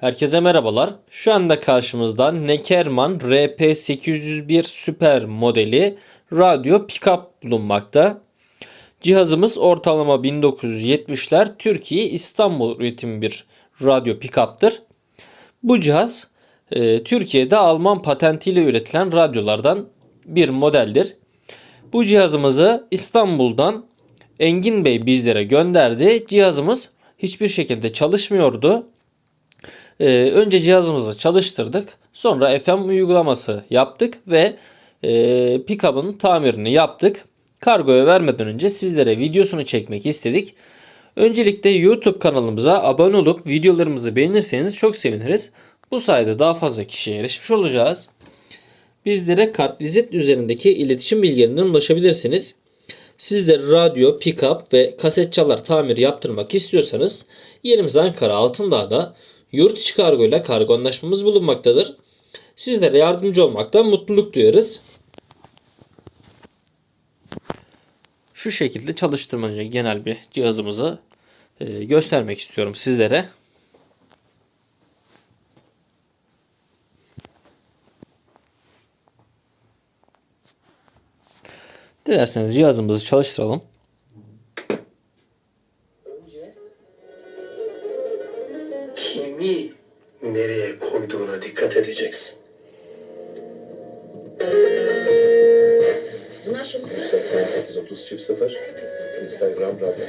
Herkese merhabalar. Şu anda karşımızda Neckerman RP801 Super modeli radyo pickup bulunmakta. Cihazımız ortalama 1970'ler Türkiye İstanbul üretimi bir radyo pickup'tır. Bu cihaz e, Türkiye'de Alman patentiyle üretilen radyolardan bir modeldir. Bu cihazımızı İstanbul'dan Engin Bey bizlere gönderdi. Cihazımız hiçbir şekilde çalışmıyordu. Ee, önce cihazımızı çalıştırdık. Sonra FM uygulaması yaptık ve e, pickup'ın tamirini yaptık. Kargoya vermeden önce sizlere videosunu çekmek istedik. Öncelikle YouTube kanalımıza abone olup videolarımızı beğenirseniz çok seviniriz. Bu sayede daha fazla kişiye erişmiş olacağız. Bizlere kartvizit üzerindeki iletişim bilgilerinden ulaşabilirsiniz. Siz de radyo, pick-up ve kaset çalar tamir yaptırmak istiyorsanız yerimiz Ankara Altındağ'da yurt içi kargo ile kargo anlaşmamız bulunmaktadır. Sizlere yardımcı olmaktan mutluluk duyarız. Şu şekilde çalıştırmacı genel bir cihazımızı e, göstermek istiyorum sizlere. Dilerseniz cihazımızı çalıştıralım. Kimi nereye koyduğuna dikkat edeceksin. Bunlar şimdi 8830 çift 0 Instagram radyo.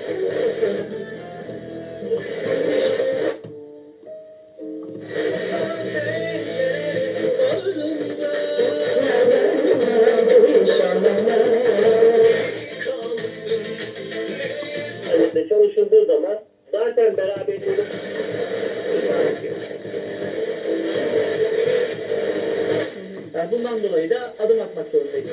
Çalışıldığı zaman zaten beraberinde bundan dolayı da adım atmak zorundayız.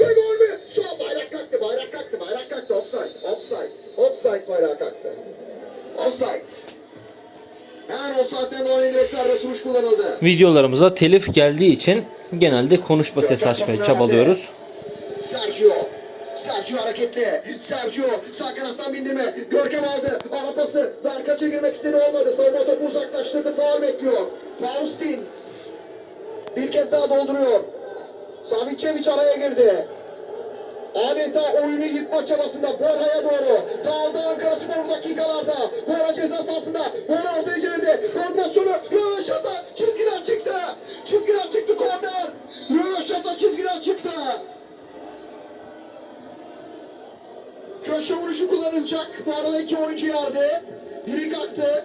Ve gol mü? Sol bayrak kalktı, bayrak kalktı, bayrak kalktı. Offside, offside, offside bayrağı kalktı. Offside. Yani offside'den dolayı direkt serbest vuruş kullanıldı. Videolarımıza telif geldiği için genelde konuşma sesi açmaya çabalıyoruz. Sergio. Sergio hareketli. Sergio sağ kanattan bindirme. Görkem aldı. Ara pası. Berkaç'a girmek istedi olmadı. Savunma topu uzaklaştırdı. Faul bekliyor. Faustin. Bir kez daha dolduruyor. Savicevic araya girdi. Adeta oyunu yıkma çabasında Borha'ya doğru. Dağıldı Ankara Spor dakikalarda. Borha ceza sahasında. Borha ortaya Köşe vuruşu kullanılacak. Bu arada iki oyuncu yerde. Biri kalktı.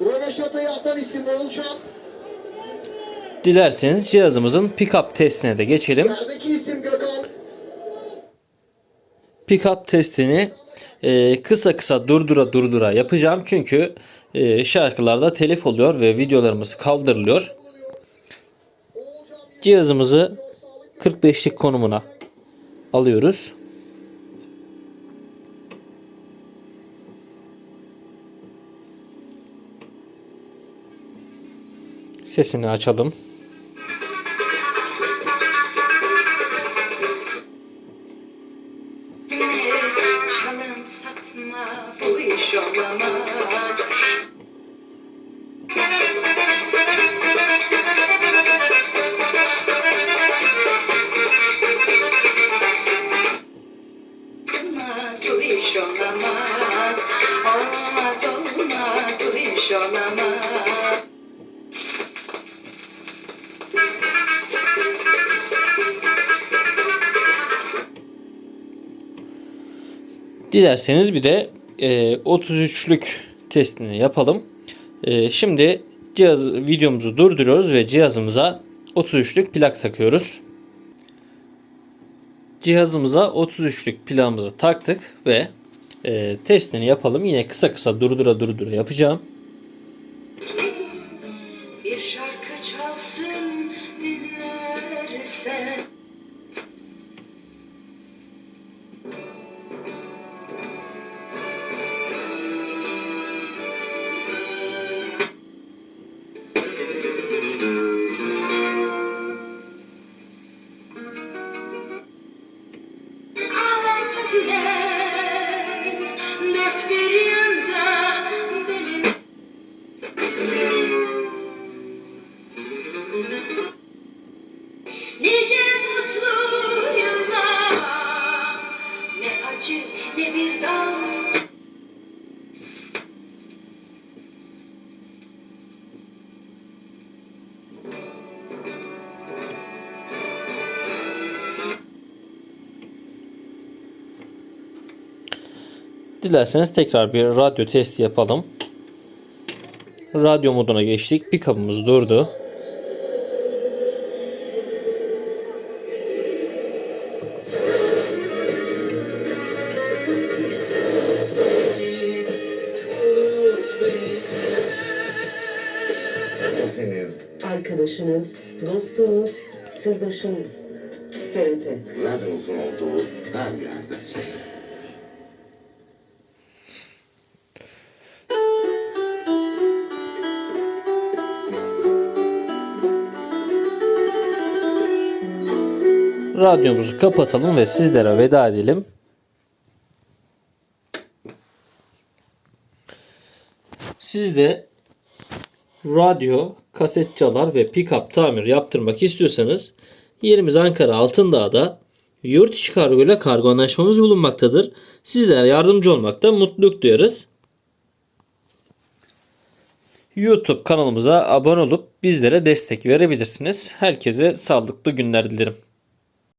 Röveşata'yı atan isim olacak. Dilerseniz cihazımızın pickup testine de geçelim. Yerdeki isim Gökhan. Pickup testini e, kısa kısa durdura durdura yapacağım. Çünkü e, şarkılarda telif oluyor ve videolarımız kaldırılıyor. Cihazımızı 45'lik konumuna alıyoruz. Sesini açalım. Olamaz. Olmaz bu iş olamaz. Dilerseniz bir de e, 33'lük testini yapalım. E, şimdi cihaz videomuzu durduruyoruz ve cihazımıza 33'lük plak takıyoruz. Cihazımıza 33'lük plağımızı taktık ve e, testini yapalım. Yine kısa kısa durdura durdura yapacağım. Bir şarkı çalsın dinlersen ne bir dal. Dilerseniz tekrar bir radyo testi yapalım. Radyo moduna geçtik. Pikabımız durdu. Arkadaşınız, dostunuz, sırdaşınız. TRT. radyonuzun olduğu her yerde. Radyomuzu kapatalım ve sizlere veda edelim. Siz de radyo, kaset çalar ve pick-up tamir yaptırmak istiyorsanız yerimiz Ankara Altındağ'da yurt içi kargo ile kargo anlaşmamız bulunmaktadır. Sizlere yardımcı olmakta mutluluk duyarız. YouTube kanalımıza abone olup bizlere destek verebilirsiniz. Herkese sağlıklı günler dilerim.